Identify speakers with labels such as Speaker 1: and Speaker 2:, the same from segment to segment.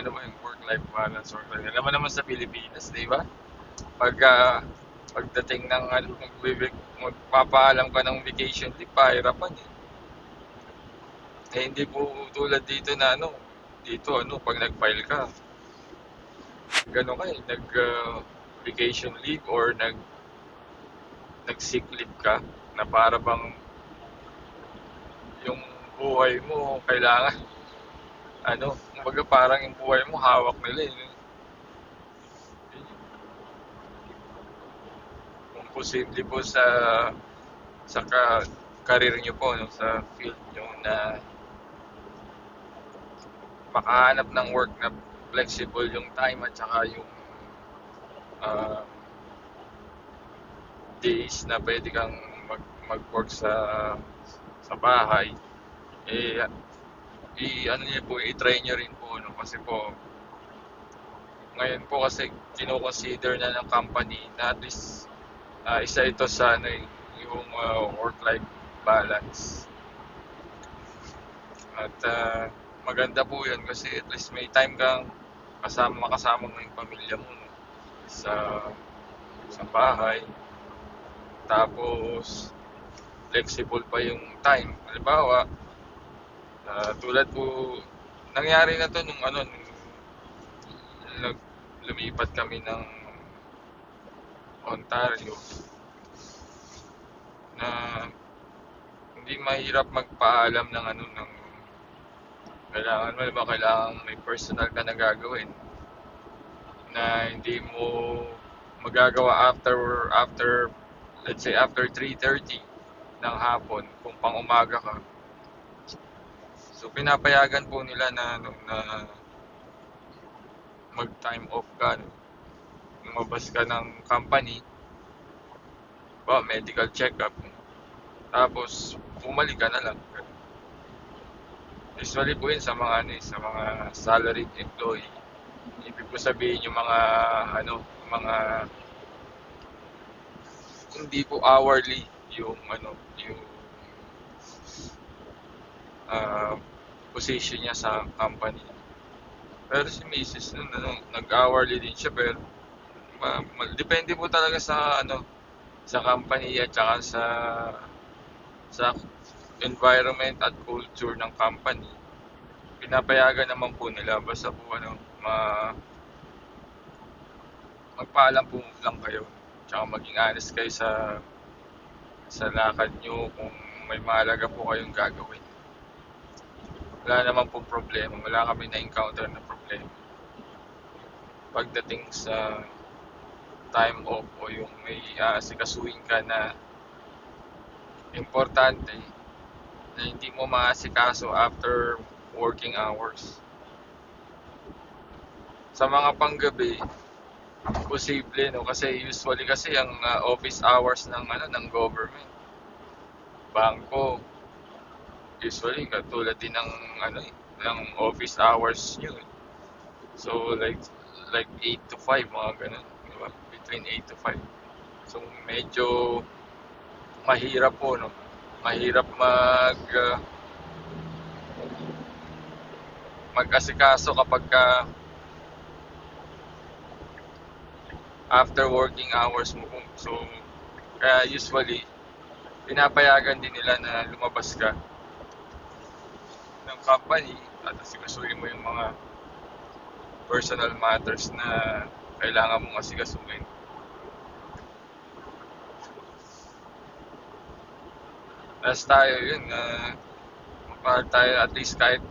Speaker 1: ano ba yung work-life balance or alam mo naman sa Pilipinas, di ba? Pag ah, pagdating ng ano, magbibig, magpapaalam ka ng vacation leave, pahirapan eh. Eh hindi po tulad dito na ano, dito ano, pag nag-file ka, gano'n ka eh, nag ah, vacation leave or nag nag sick leave ka na para bang yung buhay mo kailangan ano, kumbaga parang yung buhay mo hawak nila eh. Kung posible po sa sa ka, career nyo po, no, sa field nyo na makahanap ng work na flexible yung time at saka yung ah, days na pwede kang mag, mag-work sa sa bahay eh i ano niyo po i-try niyo rin po no kasi po ngayon po kasi kino-consider na ng company na at least ah, isa ito sa ano eh, yung ah, work-life balance at ah, maganda po yun kasi at least may time kang kasama makasama mo yung pamilya mo no? sa sa bahay tapos flexible pa yung time halimbawa ah, tulad po nangyari na to nung ano nung lumipat kami ng Ontario. Na hindi mahirap magpaalam ng ano ng kailangan mo ba kailangan may personal ka na gagawin na hindi mo magagawa after after let's say after 3:30 ng hapon kung pang umaga ka so pinapayagan po nila na ano, na mag time off ka no? lumabas ka ng company ba medical check-up. Tapos bumalik ka na lang. Usually po yun sa mga ano eh, sa mga salaried employee. Ibig ko sabihin yung mga ano mga hindi po hourly yung ano yung ah, position niya sa company pero si Mrs. nun, ano, nag-hourly din siya pero ma- ma- depende po talaga sa ano sa company at saka sa sa environment at culture ng company. Pinapayagan naman po nila basta po ano ma magpaalam po lang kayo. Tsaka maging honest kayo sa sa lakad nyo kung may mahalaga po kayong gagawin wala naman po problema. Wala kami na-encounter na problema. Pagdating sa time off o yung may aasikasuhin ka na importante na hindi mo maasikaso after working hours. Sa mga panggabi, posible no? Kasi usually kasi ang uh, office hours ng ano ng government. Bangko usually katulad din ng ano ng office hours nyo eh. so like like 8 to 5 mga ganun di ba? Between 8 to 5 so medyo mahirap po no? Mahirap mag uh, mag-asikaso kapag ka after working hours mo so kaya usually pinapayagan din nila na lumabas ka ng company at asikasuhin mo yung mga personal matters na kailangan mong asikasuhin Tapos tayo yun, na uh, tayo at least kahit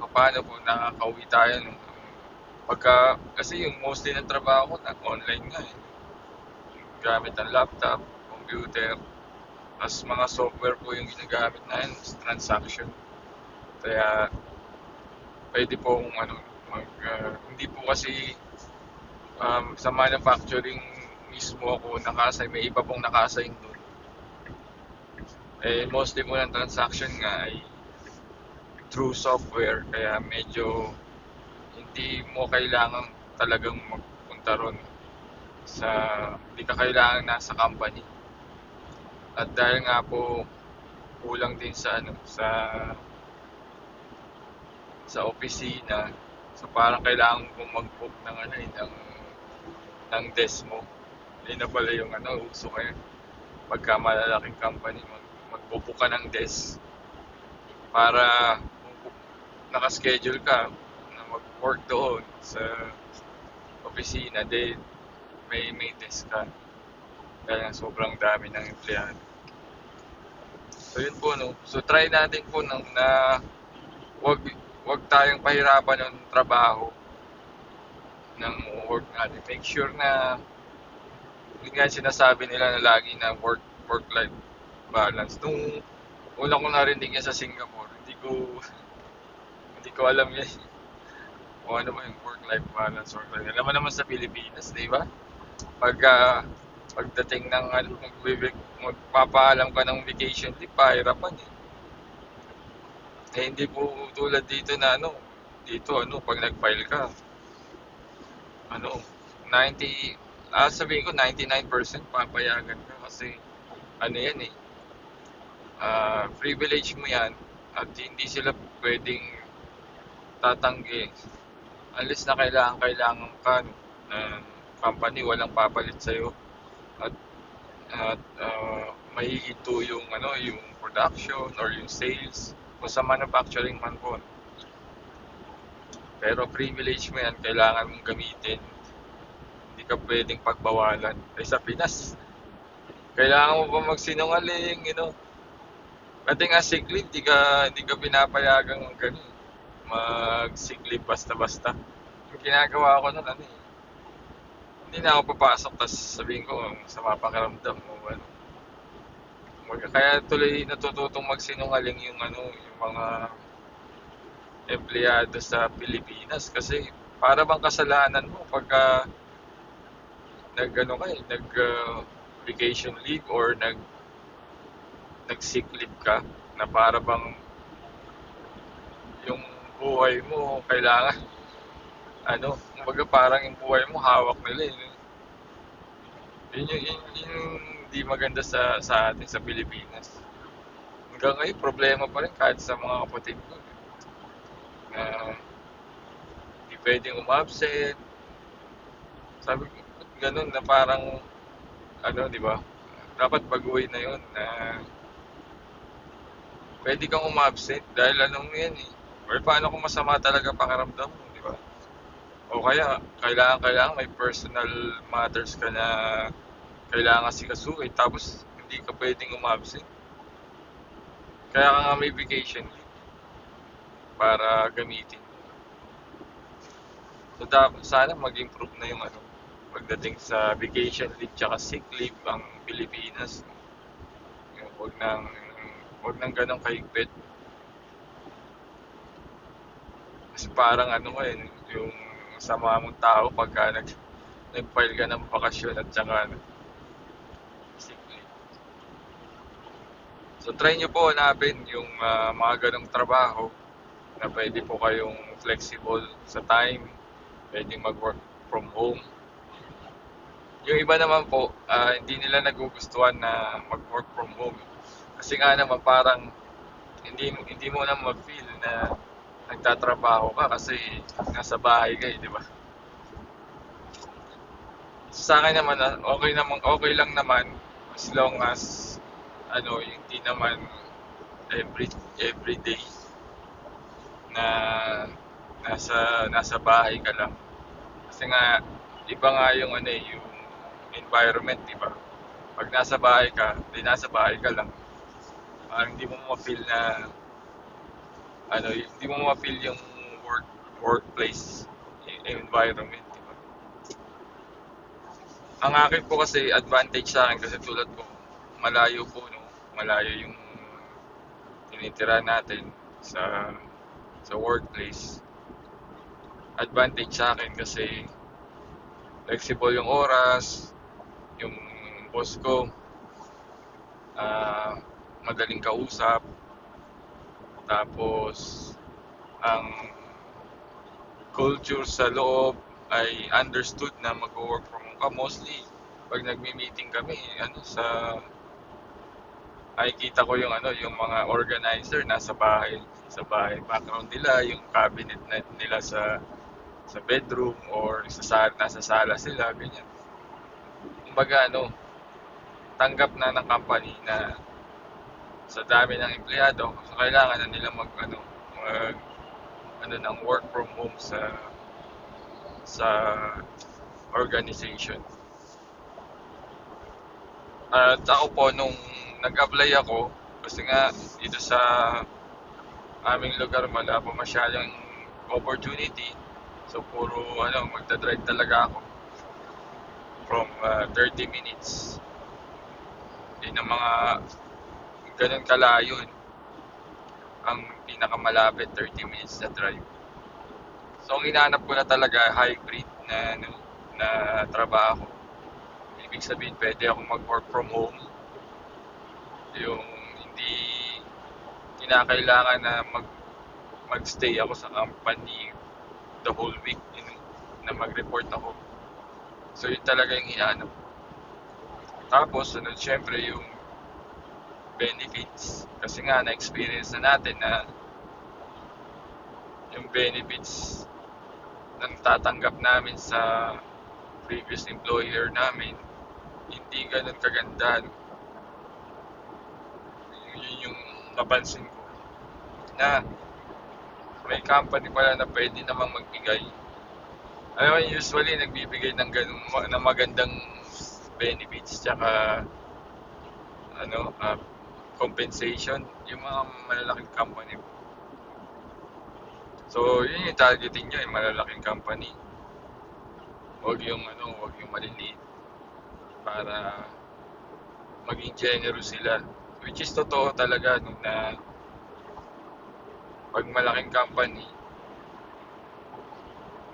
Speaker 1: paano po nakakauwi tayo. No? Pagka, kasi yung mostly ng trabaho ko, na online nga eh. Gamit ang laptop, computer, tapos mga software po yung ginagamit natin, transaction. Kaya, pwede pong ano, mag, uh, hindi po kasi um, sa manufacturing mismo ako nakasay, may iba pong nakasign doon. Eh mostly po ng transaction nga ay through software kaya medyo hindi mo kailangan talagang magpunta ron sa hindi ka kailangan nasa company. At dahil nga po kulang din sa ano sa sa opisina So parang kailangan kong mag-book ng ano eh, ng, ng desk mo. Yun na pala yung ano, uso ngayon. Pagka malalaking company, mag, mag-book ka ng desk para kung nakaschedule ka na mag-work doon sa opisina, then may, may desk ka. Kaya sobrang dami ng empleyado. So yun po no. So try natin po nang na wag wag tayong pahirapan ng trabaho ng work natin. Make sure na yun nga sinasabi nila na lagi na work work life balance. Nung una ko narinig yan sa Singapore, hindi ko hindi ko alam yan. O ano ba yung work life balance or alam mo naman sa Pilipinas, di ba? Pag ah, pagdating ng ano, magbibig, magpapaalam ka ng vacation leave, pahirapan eh. Eh, hindi po tulad dito na ano, dito ano, pag nag-file ka, ano, 90, ah, sabihin ko 99% papayagan ka kasi ano yan eh, ah, privilege mo yan at hindi sila pwedeng tatanggi. Unless na kailangan kailangan ka ng company walang papalit sa'yo at at uh, mahihinto yung ano yung production or yung sales o sa manufacturing man po. Pero privilege mo yan kailangan mong gamitin. Hindi ka pwedeng pagbawalan. Ay sa Pinas. Kailangan mo pa magsinungaling you know. Pati nga sick leave di ka, di ka pinapayagang ganun. Mag sick leave basta-basta. Yung ginagawa ko nun ano eh. Hindi na ako papasok tapos sabihin ko sa pakiramdam mo ano Kaya tuloy natututong magsinungaling yung ano yung mga empleyado sa Pilipinas kasi para bang kasalanan mo pagka nag ano ka eh, nag uh, vacation leave or nag nag sick leave ka na para bang yung buhay mo kailangan ano, kumbaga parang yung buhay mo hawak nila eh. Yun yung, yun, yun yung hindi maganda sa sa atin sa Pilipinas. Hanggang ngayon, problema pa rin kahit sa mga kapatid ko. Na hindi pwedeng umabsent. Sabi ko, "Ba't ganun na parang, ano, di ba? Dapat baguhin na yun na pwede kang umabsent dahil anong yan eh. Or paano kung masama talaga pakiramdam mo, di ba? O kaya, kailangan, kailangan may personal matters ka na kailangan sikasuhin tapos hindi ka pwedeng umabsent. Kaya ka nga may vacation para gamitin. So, dapat, sana mag-improve na yung ano, pagdating sa vacation leave tsaka sick leave ang Pilipinas. Huwag nang, huwag nang ganong kahigpit. Kasi parang ano ko eh, yung sama mong tao pagka nag, nag-file ka ng bakasyon at saka ano, sick leave. So try nyo po hanapin yung ah, mga ganong trabaho na pwede po kayong flexible sa time, pwede mag-work from home. Yung iba naman po, ah, hindi nila nagugustuhan na mag-work from home. Kasi nga naman parang hindi hindi mo na mag-feel na nagtatrabaho ka kasi nasa bahay ka eh, di ba? Sa akin naman, ah, okay naman, okay lang naman as long as ano, hindi naman every every day na nasa nasa bahay ka lang. Kasi nga iba nga yung ano eh, yung environment, di ba? Pag nasa bahay ka, di nasa bahay ka lang. Parang hindi mo ma-feel na ano, hindi mo ma-feel yung work workplace e- environment, di ba? Ang akin po kasi advantage sa akin kasi tulad ko, malayo po no, malayo yung tinitira natin sa sa workplace. Advantage sa akin kasi flexible yung oras, yung boss ko, ah, madaling kausap, tapos ang culture sa loob ay understood na mag-work from home ka. Mostly, pag nagmi-meeting kami, ano, sa nakikita ko yung ano, yung mga organizer nasa bahay, sa bahay. Background nila, yung cabinet na, nila sa sa bedroom or sa sala, nasa sala sila, ganyan. Kumbaga ano, tanggap na ng company na sa dami ng empleyado, so kailangan na nila mag ano, mag ano ng work from home sa sa organization. At ako po nung nag-apply ako kasi nga dito sa aming lugar wala po masyadong opportunity. So puro ano magda-drive talaga ako from uh, 30 minutes. Yun ang mga ganun kalayo. Ang pinakamalapit 30 minutes na drive. So ang hinahanap ko na talaga hybrid na ano, na trabaho. Ibig sabihin pwede akong mag-work from home. Yung hindi kinakailangan na mag magstay ako sa company the whole week know, na mag-report ako. So yun talaga yung hinahanap. Tapos, ano, syempre yung benefits. Kasi nga, na-experience na natin na yung benefits na natatanggap namin sa previous employer namin, hindi ganun kaganda. Yun yung napansin ko. Na may company pala na pwede namang magbigay. Alam mo, usually nagbibigay ng ganun, ng magandang benefits tsaka ano, uh, compensation yung mga malalaking company. So, yun yung targeting nyo, yung malalaking company. Huwag yung ano, huwag yung maliliit para maging generous sila. Which is totoo talaga nung na pag malaking company,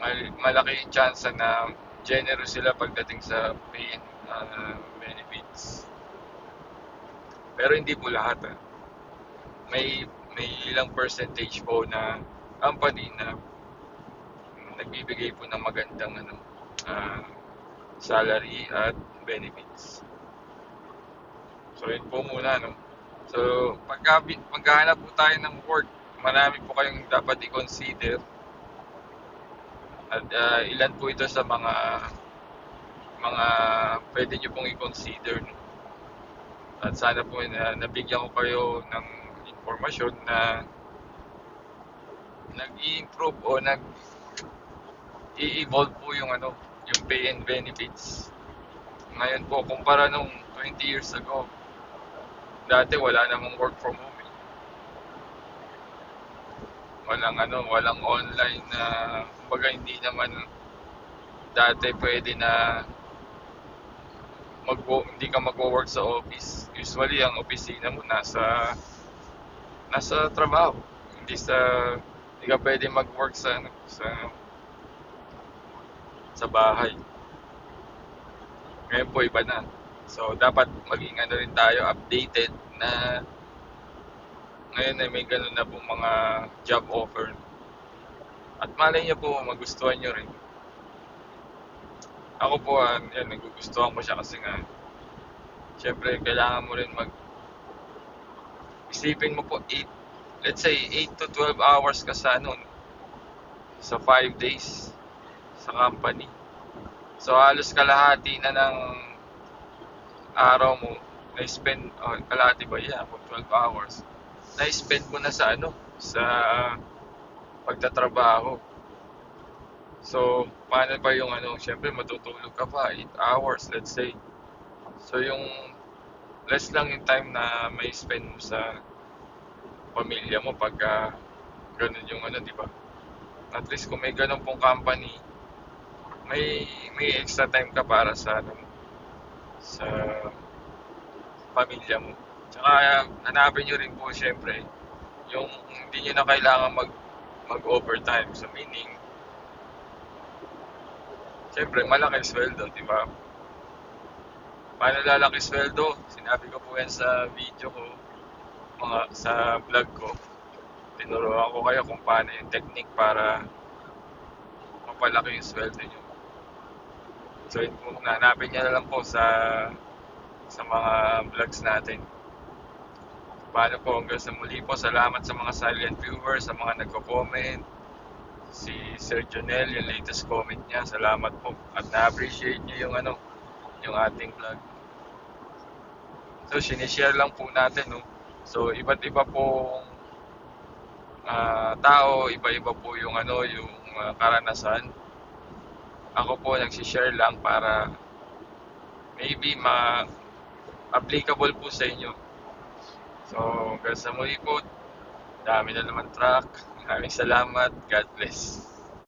Speaker 1: mal- malaki yung chance na generous sila pagdating sa pay and uh, benefits. Pero hindi po lahat. Ah. May may ilang percentage po na company na nagbibigay po ng magandang ano uh, salary at benefits. So yun po muna no. So pagka maghahanap po tayo ng work, marami po kayong dapat i-consider. At uh, ilan po ito sa mga mga pwede nyo pong i-consider. No? At sana po na nabigyan ko kayo ng informasyon na nag-i-improve o nag i-evolve po yung ano, yung pay and benefits. Ngayon po, kumpara nung 20 years ago, dati wala namang work from home. Eh. Walang ano, walang online na, kumbaga hindi naman dati pwede na mag hindi ka magwo-work sa office. Usually ang opisina mo nasa nasa trabaho. Hindi sa hindi ka pwede mag-work sa ano, sa sa bahay. Ngayon po iba na. So dapat maging ano rin tayo updated na ngayon ay may ganun na pong mga job offer. At malay niyo po magustuhan niyo rin. Ako po, uh, yan, nagugustuhan ko siya kasi nga, syempre, kailangan mo rin mag, isipin mo po, 8, let's say, 8 to 12 hours ka sa, ano, sa 5 days sa company. So, halos kalahati na ng araw mo, na-spend, oh, kalahati ba? Yeah, 12 hours. Na-spend mo na sa, ano, sa pagtatrabaho. So, paano pa yung ano, syempre matutulog ka pa, 8 hours, let's say. So, yung less lang yung time na may spend mo sa pamilya mo pagka ganun yung ano, di ba? At least kung may ganun pong company, may may extra time ka para sa ano, sa pamilya mo. Tsaka hanapin nyo rin po syempre yung hindi nyo na kailangan mag mag-overtime. So meaning Siyempre, malaki sweldo, di ba? Paano lalaki sweldo? Sinabi ko po yan sa video ko, mga sa vlog ko. Tinuruan ko kayo kung paano yung technique para mapalaki yung sweldo nyo. So, po, nanapin nyo na lang po sa sa mga vlogs natin. Paano po hanggang sa muli po, salamat sa mga silent viewers, sa mga nagko-comment, si Sir Jonel, yung latest comment niya. Salamat po. At na-appreciate niyo yung ano, yung ating vlog. So, sinishare lang po natin, no? So, iba't iba pong ah, tao, iba-iba po yung ano, yung ah, karanasan. Ako po nagsishare lang para maybe ma applicable po sa inyo. So, hanggang sa muli po, dami na naman truck. Maraming salamat. God bless.